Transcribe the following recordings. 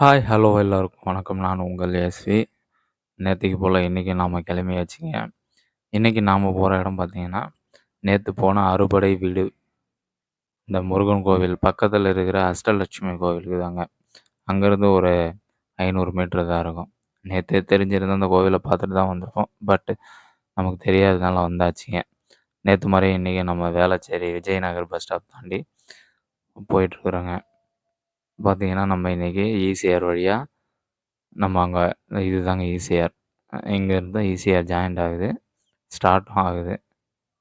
Hi, hello எல்லாருக்கும் வணக்கம். நான் உங்கள் எஸ்வி. நேற்றுக்கு போல் இன்றைக்கி நாம் கிளம்பியாச்சுங்க. இன்னைக்கு நாம் போகிற இடம் பார்த்தீங்கன்னா, நேற்று போன அறுபடை வீடு. இந்த முருகன் கோவில் பக்கத்தில் இருக்கிற அஷ்டலட்சுமி கோவிலுக்கு தாங்க. அங்கேருந்து ஒரு ஐநூறு மீட்டர் தான் இருக்கும். நேற்று தெரிஞ்சிருந்த அந்த கோவிலை பார்த்துட்டு தான் வந்திருக்கோம் பட்டு நமக்கு தெரியாததுனால வந்தாச்சுங்க. நேற்று மாதிரி இன்னைக்கு நம்ம வேளச்சேரி விஜயநகர் பஸ் ஸ்டாப் தாண்டி போயிட்டுருக்குறோங்க. பார்த்தீங்கன்னா, நம்ம இன்றைக்கி ஈசிஆர் வழியாக நம்ம அங்கே இதுதாங்க ஈசிஆர். இங்கேருந்து தான் ஈசிஆர் ஜாயிண்ட் ஆகுது. ஸ்டார்ட்டும் ஆகுது.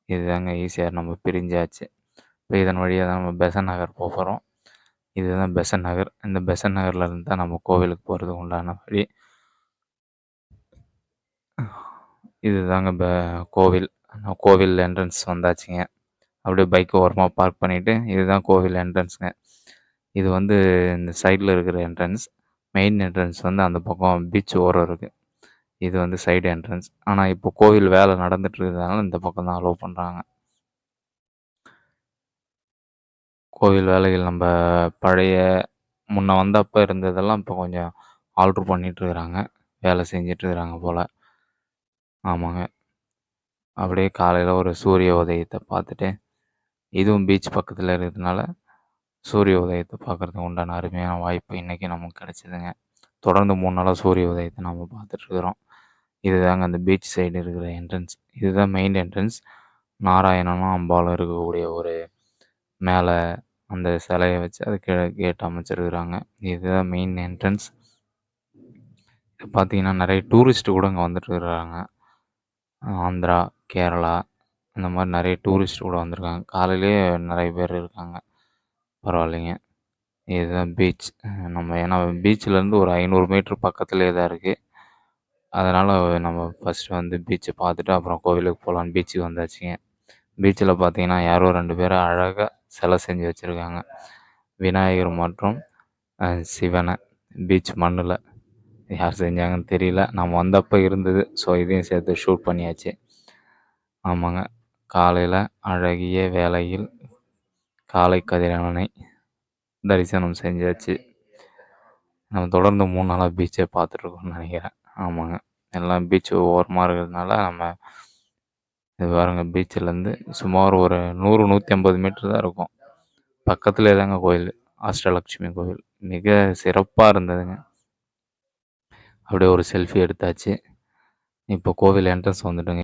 இதுதாங்க ஈசிஆர் நம்ம பிரிஞ்சாச்சு. இப்போ இதன் வழியாக தான் நம்ம பெசன் நகர் போகிறோம் இதுதான் பெசன் நகர். இந்த பெசன்ட் நகர்லேருந்து தான் நம்ம கோவிலுக்கு போகிறதுக்கு உண்டான வழி. இதுதாங்க ப கோவில். கோவில் என்ட்ரன்ஸ் வந்தாச்சுங்க. அப்படியே பைக் ஓரமாக பார்க் பண்ணிவிட்டு இதுதான் கோவில் என்ட்ரன்ஸ்ங்க. இது வந்து இந்த சைடில் இருக்கிற என்ட்ரன்ஸ். மெயின் என்ட்ரன்ஸ் வந்து அந்த பக்கம் பீச் ஓரம் இருக்குது இது வந்து சைடு என்ட்ரன்ஸ். ஆனால் இப்போ கோவில் வேலை நடந்துட்டு இருக்கிறதுனால இந்த பக்கம் தான் அலோவ் பண்ணுறாங்க கோவில் வேலைகள் நம்ம பழைய முன்ன வந்தப்போ இருந்ததெல்லாம் இப்போ கொஞ்சம் ஆல்ட்ரு பண்ணிட்டு இருக்கிறாங்க. வேலை செஞ்சுட்டு இருக்கிறாங்க ஆமாங்க. அப்படியே காலையில் ஒரு சூரிய உதயத்தை பார்த்துட்டு, இதுவும் பீச் பக்கத்தில் இருக்கிறதுனால, சூரிய உதயத்தை பார்க்கறதுக்கு உண்டான அருமையான வாய்ப்பு இன்னைக்கு நமக்கு கிடச்சிதுங்க தொடர்ந்து மூணு நாளாக சூரிய உதயத்தை நம்ம பார்த்துட்ருக்குறோம் இதுதாங்க அந்த பீச் சைடு இருக்கிற என்ட்ரன்ஸ். இதுதான் மெயின் என்ட்ரன்ஸ். நாராயணனும், அம்பாலும் இருக்கக்கூடிய ஒரு மேலே அந்த சிலையை வச்சு அது கீழே கேட் அமைச்சிருக்கிறாங்க. இதுதான் மெயின் என்ட்ரன்ஸ். இது பார்த்தீங்கன்னா, நிறைய டூரிஸ்ட்டு கூட இங்கே வந்துட்டு இருக்கிறாங்க. ஆந்திரா, கேரளா இந்த மாதிரி நிறைய டூரிஸ்ட் கூட வந்திருக்காங்க. காலையிலேயே நிறைய பேர் இருக்காங்க. பரவாயில்லைங்க. இதுதான் பீச். நம்ம ஏன்னா பீச்லேருந்து ஒரு 500 மீட்டர் பக்கத்துலேயே தான் இருக்குது அதனால நம்ம ஃபர்ஸ்ட்டு வந்து பீச்சை பார்த்துட்டு, அப்புறம் கோவிலுக்கு போகலான்னு பீச்சுக்கு வந்தாச்சுங்க. பீச்சில் பார்த்தீங்கன்னா, யாரோ 2 பேரும் அழகா சிலை செஞ்சு வச்சுருக்காங்க விநாயகர் மற்றும் அ சிவன பீச் மண்ணுல. யார் செஞ்சாங்கன்னு தெரியல. நம்ம வந்தப்போ இருந்தது. ஸோ இதையும் சேர்த்து ஷூட் பண்ணியாச்சு. ஆமாங்க. காலையில் அழகிய வேளையில் காலை கதிரவனை தரிசனம் செஞ்சாச்சு. நம்ம தொடர்ந்து மூணு நாளாக பீச்சை பார்த்துட்ருக்கோம்னு நினைக்கிறேன் ஆமாங்க. எல்லாம் பீச் ஓரமாக இருக்கிறதுனால நம்ம இது பாருங்க பீச்சிலேருந்து சுமார் ஒரு 100, 150 மீட்டர் தான் இருக்கும். பக்கத்துலேயே தாங்க கோயில். அஷ்டலட்சுமி கோயில் மிக சிறப்பாக இருந்ததுங்க. அப்படியே ஒரு செல்ஃபி எடுத்தாச்சு. இப்போ கோவில் என்ட்ரன்ஸ் வந்துட்டுங்க